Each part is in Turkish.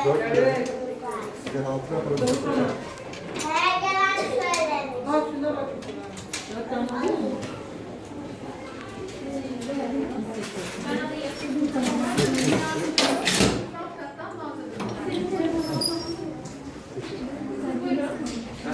Her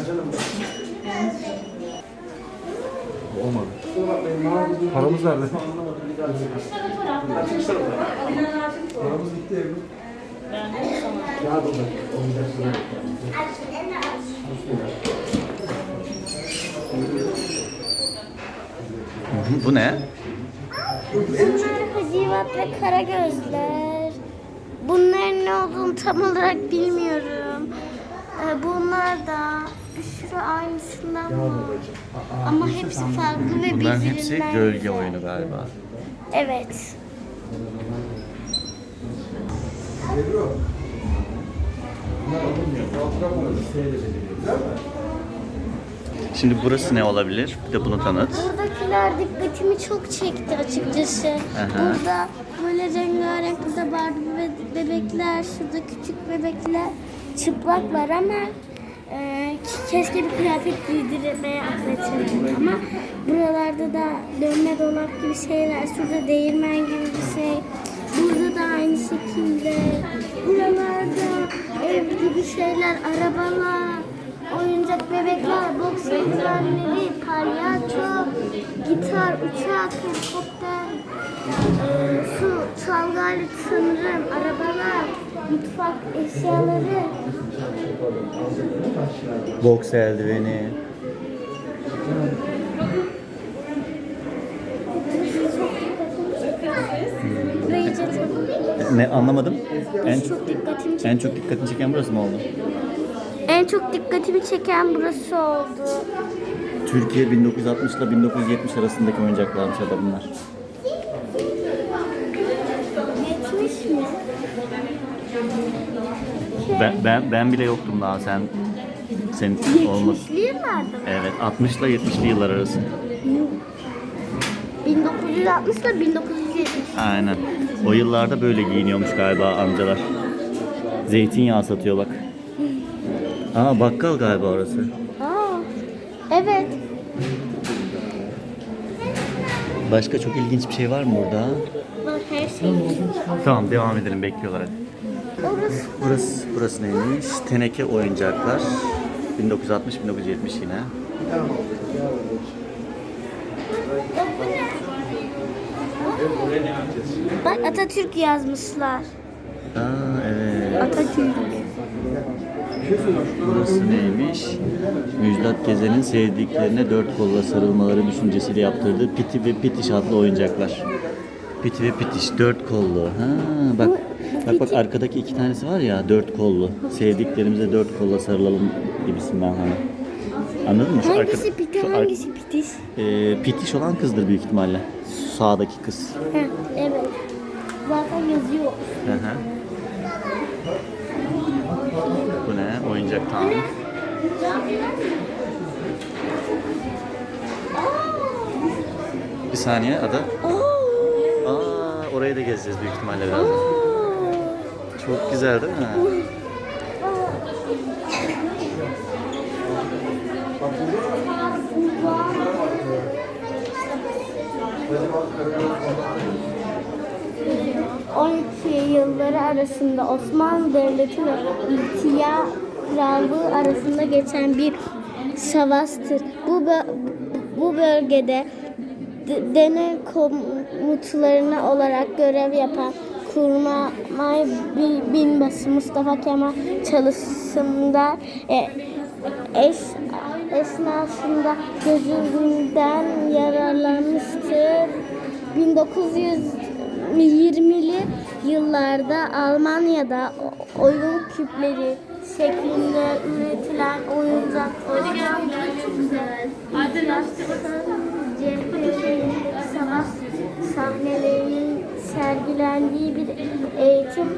gelen söylemiş. Olmadı. Paramız nerede? Paramız gitti evde. Bu ne? Bunlar hacivat ve karagözler. Bunların ne olduğunu tam olarak bilmiyorum. Ee, Bunlar da bir sürü aynısından var. Ama hepsi farklı ve Bunların hepsi birbirinden gölge oyunu galiba. Evet. Bunlar alınmıyor. Mi? Şimdi burası ne olabilir? Bir de bunu tanıt. Buradakiler dikkatimi çok çekti açıkçası. Aha. Burada böyle rengarenk burada Barbie be- bebekler, şurada küçük bebekler çıplaklar ama e, keşke bir kıyafet giydirmeye atletim ama buralarda da dönme dolap gibi şeyler, şurada değirmen gibi bir şey. Da aynı şekilde. Buralarda ev gibi şeyler, arabalar, oyuncak bebekler, boks eldivenleri, palyaço, gitar, uçak, helikopter, e, su, çalgı aleti sanırım, arabalar, mutfak eşyaları. Boks eldiveni. Ne anlamadım. En Çok dikkatimi çekti. en çok dikkatini çeken burası mı oldu? En çok dikkatimi çeken burası oldu. Türkiye 1960 ile 1970 arasındaki oyuncaklarmış ya da bunlar. 70 mi? Ben, ben, ben bile yoktum daha sen senin olmaz. 70'li yıllarda mı? Evet 60 ile 70'li yıllar arası. 1960 ile 1970. Aynen. O yıllarda böyle giyiniyormuş galiba amcalar. Zeytinyağı satıyor bak. Aa bakkal galiba orası. Aa, evet. Başka çok ilginç bir şey var mı burada? Bak her şey. Tamam devam edelim bekliyorlar hadi. Orası Burası, burası neymiş? Teneke oyuncaklar. 1960-1970 yine. Bak Atatürk yazmışlar. Aa evet. Atatürk. Burası neymiş? Müjdat Gezen'in sevdiklerine dört kolla sarılmaları düşüncesiyle yaptırdığı Piti ve Pitiş adlı oyuncaklar. Piti ve Pitiş dört kollu. Ha bak bak bak arkadaki iki tanesi var ya dört kollu. Sevdiklerimize dört kolla sarılalım gibisinden hani. Anladın mı? Şu Hangisi arka- piti şu ar- hangisi pitiş? Ee, pitiş olan kızdır büyük ihtimalle. Sağdaki kız. Heh, evet. Zaten yazıyor. Hı hı. Bu ne? Oyuncak tank. Bir saniye ada. Aa, orayı da gezeceğiz büyük ihtimalle biraz. aa. Çok güzel değil mi? ...12 yılları arasında Osmanlı Devleti ve İltiya Krallığı arasında geçen bir savaştır. Bu bu bölgede d- deney komutanlarına olarak görev yapan Kurmay Bi- Binbaşı Mustafa Kemal çalışımda e, eş, esnasında gözünden yararlanmıştır. 1920'li yıllarda Almanya'da oyun küpleri şeklinde üretilen oyuncak savaş sahnelerinin sergilendiği bir eğitim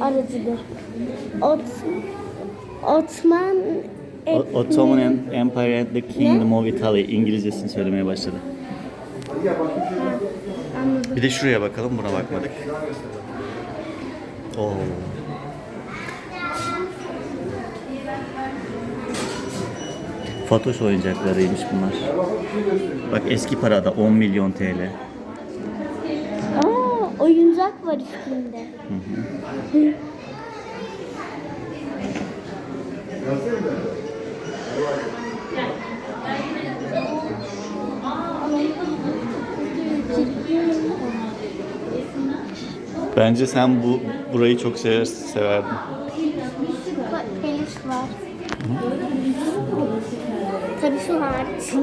aracıdır. Ot, Otman o- Ottoman Em- Empire and the Kingdom of Italy İngilizcesini söylemeye başladı. Bir de şuraya bakalım buna bakmadık. Oo. Fatoş oyuncaklarıymış bunlar. Bak eski parada 10 milyon TL. Aa, oyuncak var üstünde. Hı. Bence sen bu burayı çok sever, severdin. Peluş var. Tabii şu hariç.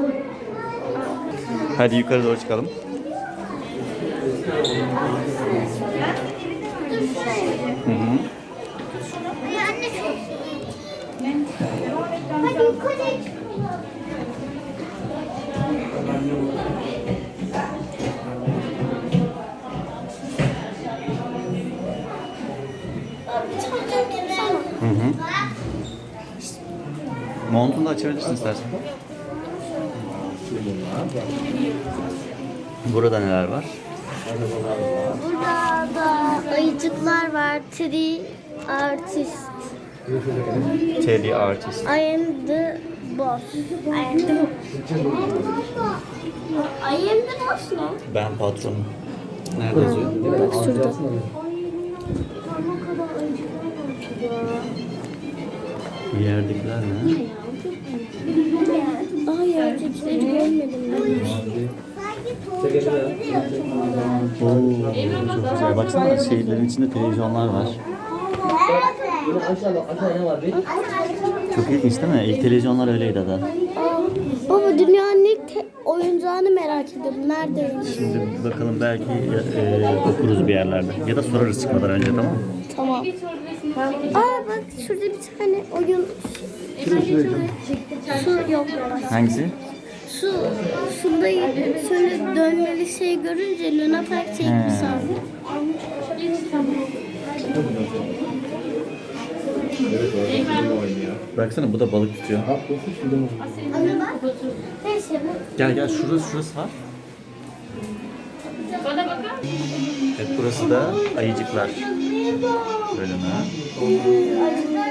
Hadi yukarı doğru çıkalım. Hı Hı hı. Montunu da açabilirsin istersen. Burada neler var? Burada da ayıcıklar var. Tree artist. Teddy Artist. I am the boss. I am the boss. I am the boss ne? Ben patronum. Nerede yazıyor? Bak şurada. Yerdekiler ne? Aa yerdekileri görmedim ben. Oo, çok güzel. Baksana şeylerin içinde televizyonlar var. Çok ilginç değil mi? İlk televizyonlar öyleydi. Aa, baba dünyanın ilk te- oyuncağını merak ediyorum. Neredeymiş? Şimdi bakalım belki e, okuruz bir yerlerde. Ya da sorarız çıkmadan önce tamam mı? Tamam. Aa bak şurada bir tane oyun. Su yok. Hangisi? Su, suda şöyle dönmeli şey görünce Luna Park şey gibi Baksana bu da balık tutuyor. Ana bak. Neyse bu. Gel gel şurası şurası var. Bana bakar mısın? Evet burası da ayıcıklar bölümü. Acılar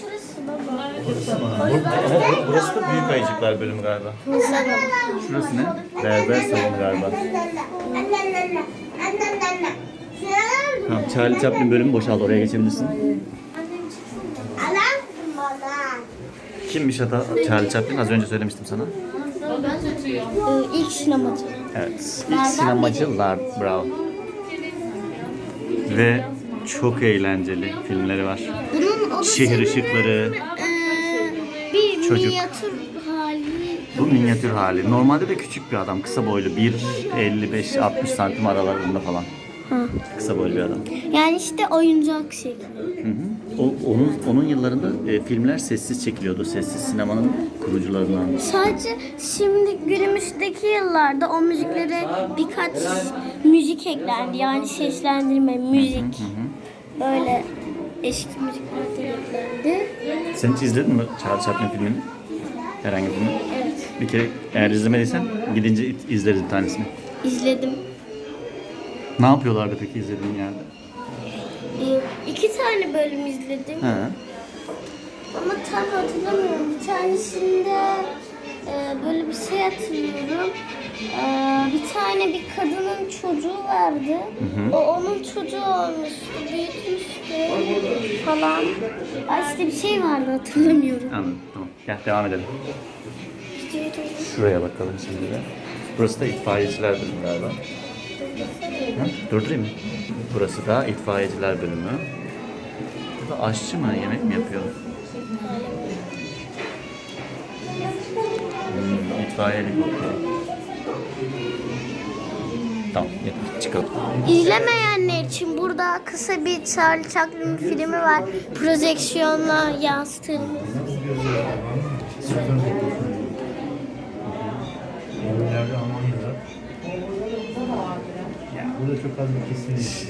şurası baba. Evet, burası da büyük ayıcıklar bölümü galiba. Şurası ne? Berber salonu galiba. Tamam, Charlie Chaplin bölümü boşaldı. Oraya geçebilirsin. Kimmiş ata Charlie Chaplin? Az önce söylemiştim sana. Ee, ilk sinemacı. Evet. İlk sinemacı Lard Brown. Ve çok eğlenceli filmleri var. Bunun o da Şehir ışıkları. Ee, bir Çocuk. minyatür hali. Bu minyatür hali. Normalde de küçük bir adam. Kısa boylu. 1.55-60 santim aralarında falan. Ha. Kısa boylu bir adam. Yani işte oyuncak şekli. Hı hı. O, onun, onun yıllarında e, filmler sessiz çekiliyordu. Sessiz sinemanın kurucularından. Sadece şimdi günümüzdeki yıllarda o müziklere birkaç müzik eklendi. Yani seslendirme, müzik. Böyle eski müzikler de eklendi. Sen hiç izledin mi Charlie Chaplin filmini? Herhangi birini? Evet. Bir kere eğer izlemediysen gidince izleriz bir tanesini. İzledim. Ne yapıyorlardı peki izlediğin yerde? Ee, iki tane bölüm izledim. Ha. Ama tam hatırlamıyorum. Bir tanesinde e, böyle bir şey hatırlıyorum. E, bir tane bir kadının çocuğu vardı. O onun çocuğu olmuştu, büyütmüştü falan. Aa, işte bir şey vardı hatırlamıyorum. Anladım. Tamam. Gel devam edelim. Şuraya bakalım şimdi de. Burası da itfaiyeciler bölümü galiba. Hı? Durdurayım mı? Burası da itfaiyeciler bölümü. Burada aşçı mı? Yemek mi yapıyor? Hmm, itfaiye helikopteri. Tamam yeter çıkalım. İzlemeyenler için burada kısa bir Charlie Chaplin filmi var. Projeksiyonla yansıtılmış. Burada çok az bir kesin.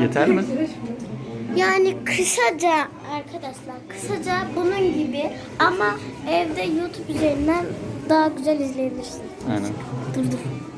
Yeter mi? Yani kısaca arkadaşlar kısaca bunun gibi ama evde YouTube üzerinden daha güzel izleyebilirsiniz. Aynen. Dur dur.